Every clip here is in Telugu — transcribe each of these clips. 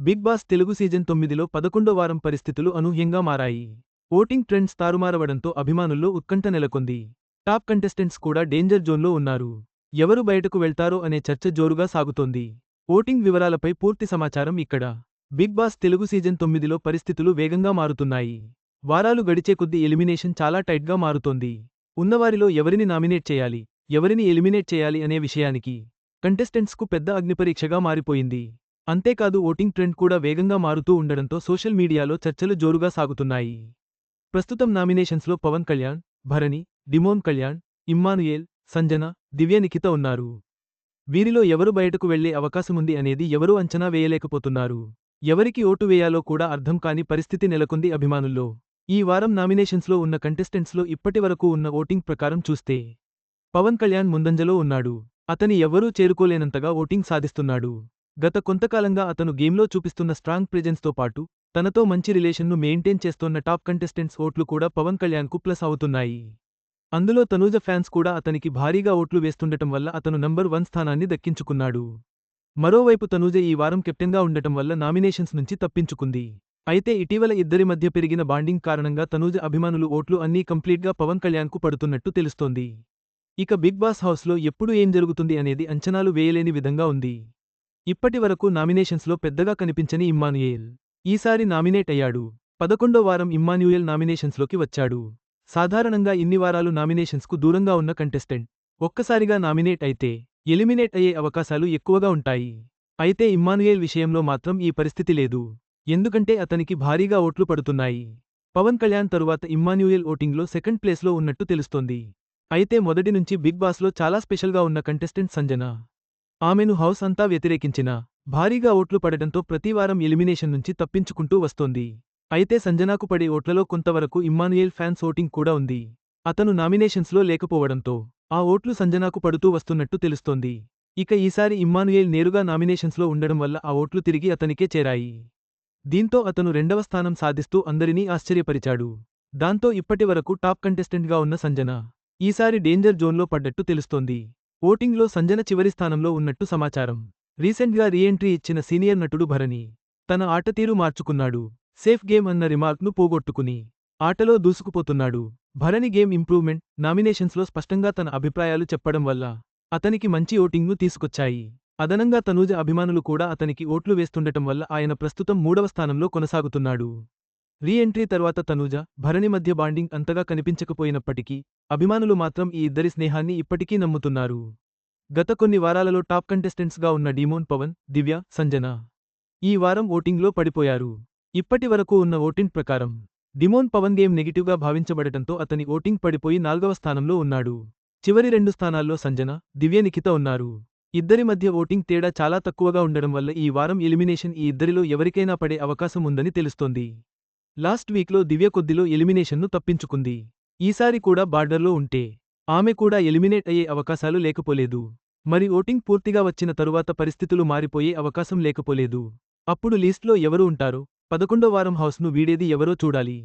బిగ్ బాస్ తెలుగు సీజన్ తొమ్మిదిలో పదకొండో వారం పరిస్థితులు అనూహ్యంగా మారాయి. ఓటింగ్ ట్రెండ్స్ తారుమారవడంతో అభిమానుల్లో ఉత్కంఠ నెలకొంది. టాప్ కంటెస్టెంట్స్ కూడా డేంజర్ జోన్లో ఉన్నారు. ఎవరు బయటకు వెళ్తారో అనే చర్చ జోరుగా సాగుతోంది. ఓటింగ్ వివరాలపై పూర్తి సమాచారం ఇక్కడ. బిగ్ బాస్ తెలుగు సీజన్ తొమ్మిదిలో పరిస్థితులు వేగంగా మారుతున్నాయి. వారాలు గడిచే కొద్దీ ఎలిమినేషన్ చాలా టైట్గా మారుతోంది. ఉన్నవారిలో ఎవరిని నామినేట్ చేయాలి? ఎవరిని ఎలిమినేట్ చేయాలి అనే విషయానికి కంటెస్టెంట్స్కు పెద్ద అగ్నిపరీక్షగా మారిపోయింది. అంతేకాదు ఓటింగ్ ట్రెండ్ కూడా వేగంగా మారుతూ ఉండడంతో సోషల్ మీడియాలో చర్చలు జోరుగా సాగుతున్నాయి. ప్రస్తుతం నామినేషన్స్లో పవన్ కళ్యాణ్ భరణి డిమోన్ కళ్యాణ్ ఇమ్మానుయేల్ సంజన దివ్య నిఖిత ఉన్నారు. వీరిలో ఎవరు బయటకు వెళ్ళే అవకాశముంది అనేది ఎవరూ అంచనా వేయలేకపోతున్నారు. ఎవరికి ఓటు వేయాలో కూడా అర్థం కాని పరిస్థితి నెలకొంది అభిమానుల్లో. ఈ వారం నామినేషన్స్లో ఉన్న కంటెస్టెంట్స్లో ఇప్పటివరకు ఉన్న ఓటింగ్ ప్రకారం చూస్తే పవన్ కళ్యాణ్ ముందంజలో ఉన్నాడు. అతని ఎవ్వరూ చేరుకోలేనంతగా ఓటింగ్ సాధిస్తున్నాడు. గత కొంతకాలంగా అతను గేమ్లో చూపిస్తున్న స్ట్రాంగ్ ప్రెజెన్స్తో పాటు తనతో మంచి రిలేషన్ను మెయింటైన్ చేస్తోన్న టాప్ కంటెస్టెంట్స్ ఓట్లు కూడా పవన్ కళ్యాణ్కు ప్లస్ అవుతున్నాయి. అందులో తనూజ ఫ్యాన్స్ కూడా అతనికి భారీగా ఓట్లు వేస్తుండటం వల్ల అతను నంబర్ వన్ స్థానాన్ని దక్కించుకున్నాడు. మరోవైపు తనూజ ఈ వారం కెప్టెన్గా ఉండటం వల్ల నామినేషన్స్ నుంచి తప్పించుకుంది. అయితే ఇటీవల ఇద్దరి మధ్య పెరిగిన బాండింగ్ కారణంగా తనూజ అభిమానులు ఓట్లు అన్నీ కంప్లీట్గా పవన్ కళ్యాణ్కు పడుతున్నట్టు తెలుస్తోంది. ఇక బిగ్ బాస్ హౌస్లో ఎప్పుడు ఏం జరుగుతుంది అనేది అంచనాలు వేయలేని విధంగా ఉంది. ఇప్పటి వరకు నామినేషన్స్లో పెద్దగా కనిపించని ఇమ్మానుయేల్ ఈసారి నామినేట్ అయ్యాడు. పదకొండో వారం ఇమ్మాన్యుయల్ నామినేషన్స్లోకి వచ్చాడు. సాధారణంగా ఇన్ని వారాలు నామినేషన్స్కు దూరంగా ఉన్న కంటెస్టెంట్. ఒక్కసారిగా నామినేట్ అయితే ఎలిమినేట్ అయ్యే అవకాశాలు ఎక్కువగా ఉంటాయి. అయితే ఇమ్మానుయేల్ విషయంలో మాత్రం ఈ పరిస్థితి లేదు. ఎందుకంటే అతనికి భారీగా ఓట్లు పడుతున్నాయి. పవన్ కళ్యాణ్ తరువాత ఇమ్మాన్యుయల్ ఓటింగ్లో సెకండ్ ప్లేస్లో ఉన్నట్టు తెలుస్తోంది. అయితే మొదటి నుంచి బిగ్ బాస్లో చాలా స్పెషల్గా ఉన్న కంటెస్టెంట్ సంజన. ఆమెను హౌస్ అంతా వ్యతిరేకించినా భారీగా ఓట్లు పడటంతో ప్రతివారం ఎలిమినేషన్ నుంచి తప్పించుకుంటూ వస్తోంది. అయితే సంజనాకు పడే ఓట్లలో కొంతవరకు ఇమ్మానుయేల్ ఫ్యాన్స్ ఓటింగ్ కూడా ఉంది. అతను నామినేషన్స్లో లేకపోవడంతో ఆ ఓట్లు సంజనాకు పడుతూ వస్తున్నట్టు తెలుస్తోంది. ఇక ఈసారి ఇమ్మానుయేల్ నేరుగా నామినేషన్స్లో ఉండడం వల్ల ఆ ఓట్లు తిరిగి అతనికే చేరాయి. దీంతో అతను రెండవ స్థానం సాధిస్తూ అందరినీ ఆశ్చర్యపరిచాడు. దాంతో ఇప్పటివరకు టాప్ కంటెస్టెంట్గా ఉన్న సంజన ఈసారి డేంజర్ జోన్లో పడ్డట్టు తెలుస్తోంది. ఓటింగ్లో సంజన చివరి స్థానంలో ఉన్నట్టు సమాచారం. రీసెంట్గా రీఎంట్రీ ఇచ్చిన సీనియర్ నటుడు భరణి తన ఆటతీరు మార్చుకున్నాడు. సేఫ్ గేమ్ అన్న రిమార్క్ను పోగొట్టుకుని ఆటలో దూసుకుపోతున్నాడు. భరణి గేమ్ ఇంప్రూవ్మెంట్ నామినేషన్స్లో స్పష్టంగా తన అభిప్రాయాలు చెప్పడం వల్ల అతనికి మంచి ఓటింగ్ను తీసుకొచ్చాయి. అదనంగా తనూజ అభిమానులు కూడా అతనికి ఓట్లు వేస్తుండటం వల్ల ఆయన ప్రస్తుతం మూడవ స్థానంలో కొనసాగుతున్నాడు. రీ ఎంట్రీ తర్వాత తనూజ భరణి మధ్య బాండింగ్ అంతగా కనిపించకపోయినప్పటికీ అభిమానులు మాత్రం ఈ ఇద్దరి స్నేహాన్ని ఇప్పటికీ నమ్ముతున్నారు. గత కొన్ని వారాలలో టాప్ కంటెస్టెంట్స్గా ఉన్న డీమోన్ పవన్ దివ్య సంజన ఈ వారం ఓటింగ్లో పడిపోయారు. ఇప్పటి వరకు ఉన్న ఓటింగ్ ప్రకారం డిమోన్ పవన్ గేమ్ నెగిటివ్గా భావించబడటంతో అతని ఓటింగ్ పడిపోయి నాల్గవ స్థానంలో ఉన్నాడు. చివరి రెండు స్థానాల్లో సంజన దివ్య నిఖిత ఉన్నారు. ఇద్దరి మధ్య ఓటింగ్ తేడా చాలా తక్కువగా ఉండడం వల్ల ఈ వారం ఎలిమినేషన్ ఈ ఇద్దరిలో ఎవరికైనా పడే అవకాశం ఉందని తెలుస్తోంది. లాస్ట్ వీక్లో దివ్య కొద్దిలో ఎలిమినేషన్ను తప్పించుకుంది. ఈసారి కూడా బార్డర్లో ఉంటే. ఆమె కూడా ఎలిమినేట్ అయ్యే అవకాశాలు లేకపోలేదు. మరి ఓటింగ్ పూర్తిగా వచ్చిన తరువాత పరిస్థితులు మారిపోయే అవకాశం లేకపోలేదు. అప్పుడు లీస్ట్లో ఎవరు ఉంటారో పదకొండో వారం హౌస్ను వీడేది ఎవరో చూడాలి.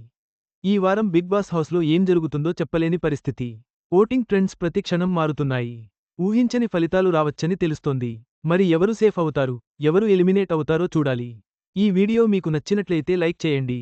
ఈ వారం బిగ్ బాస్ హౌస్లో ఏం జరుగుతుందో చెప్పలేని పరిస్థితి. ఓటింగ్ ట్రెండ్స్ ప్రతి క్షణం మారుతున్నాయి. ఊహించని ఫలితాలు రావచ్చని తెలుస్తోంది. మరి ఎవరు సేఫ్ అవుతారు? ఎవరు ఎలిమినేట్ అవుతారో చూడాలి. ఈ వీడియో మీకు నచ్చినట్లయితే లైక్ చేయండి.